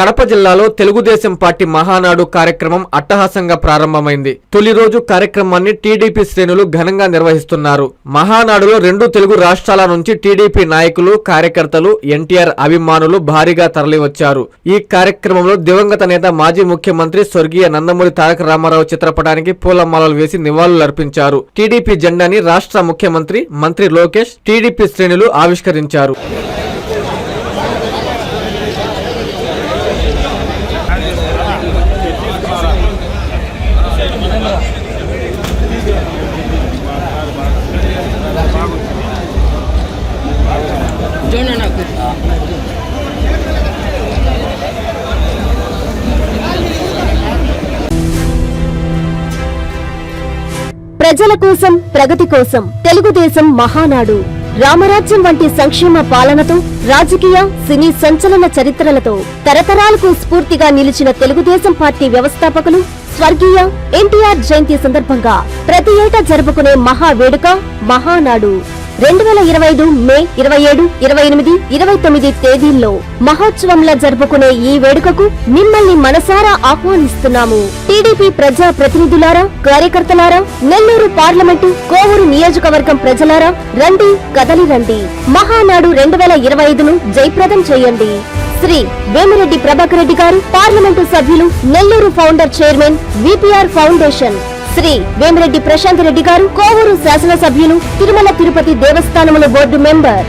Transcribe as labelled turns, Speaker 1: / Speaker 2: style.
Speaker 1: కడప జిల్లాలో తెలుగుదేశం పార్టీ మహానాడు కార్యక్రమం అట్టహాసంగా ప్రారంభమైంది. తొలి రోజు కార్యక్రమాన్ని టీడీపీ శ్రేణులు ఘనంగా నిర్వహిస్తున్నారు. మహానాడులో రెండు తెలుగు రాష్ట్రాల నుంచి టీడీపీ నాయకులు కార్యకర్తలు ఎన్టీఆర్ అభిమానులు భారీగా తరలివచ్చారు. ఈ కార్యక్రమంలో దివంగత నేత మాజీ ముఖ్యమంత్రి స్వర్గీయ నందమూరి తారక రామారావు చిత్రపటానికి పూలమాలలు వేసి నివాళులర్పించారు. టీడీపీ జెండాని రాష్ట్ర ముఖ్యమంత్రి మంత్రి లోకేష్ టీడీపీ శ్రేణులు ఆవిష్కరించారు.
Speaker 2: ప్రజల కోసం ప్రగతి కోసం తెలుగుదేశం మహానాడు. రామరాజ్యం వంటి సంక్షేమ పాలనతో రాజకీయ సినీ సంచలన చరిత్రలతో తరతరాలకు స్ఫూర్తిగా నిలిచిన తెలుగుదేశం పార్టీ వ్యవస్థాపకులు స్వర్గీయ ఎన్టీఆర్ జయంతి సందర్భంగా ప్రతి ఏటా జరుపుకునే మహా వేడుక మహానాడు. రెండు వేల ఇరవై ఐదు మే ఇరవై ఏడు ఇరవై ఎనిమిది ఇరవై తొమ్మిది తేదీల్లో మహోత్సవంలా జరుపుకునే ఈ వేడుకకు మిమ్మల్ని మనసారా ఆహ్వానిస్తున్నాము. టీడీపీ ప్రజా ప్రతినిధులారా కార్యకర్తలారా నెల్లూరు పార్లమెంటు కోవూరు నియోజకవర్గం ప్రజలారా రండి కదలి రండి. మహానాడు రెండు వేల ఇరవై ఐదును జయప్రదం చేయండి. శ్రీ వేమిరెడ్డి ప్రభాకర్ రెడ్డి గారు పార్లమెంటు సభ్యులు Nellore founder chairman VPR foundation. Shri Vemireddy Prashanth Reddy గారు కోవూరు శాసనసభ్యులు తిరుమల తిరుపతి దేవస్థానముల బోర్డు మెంబర్.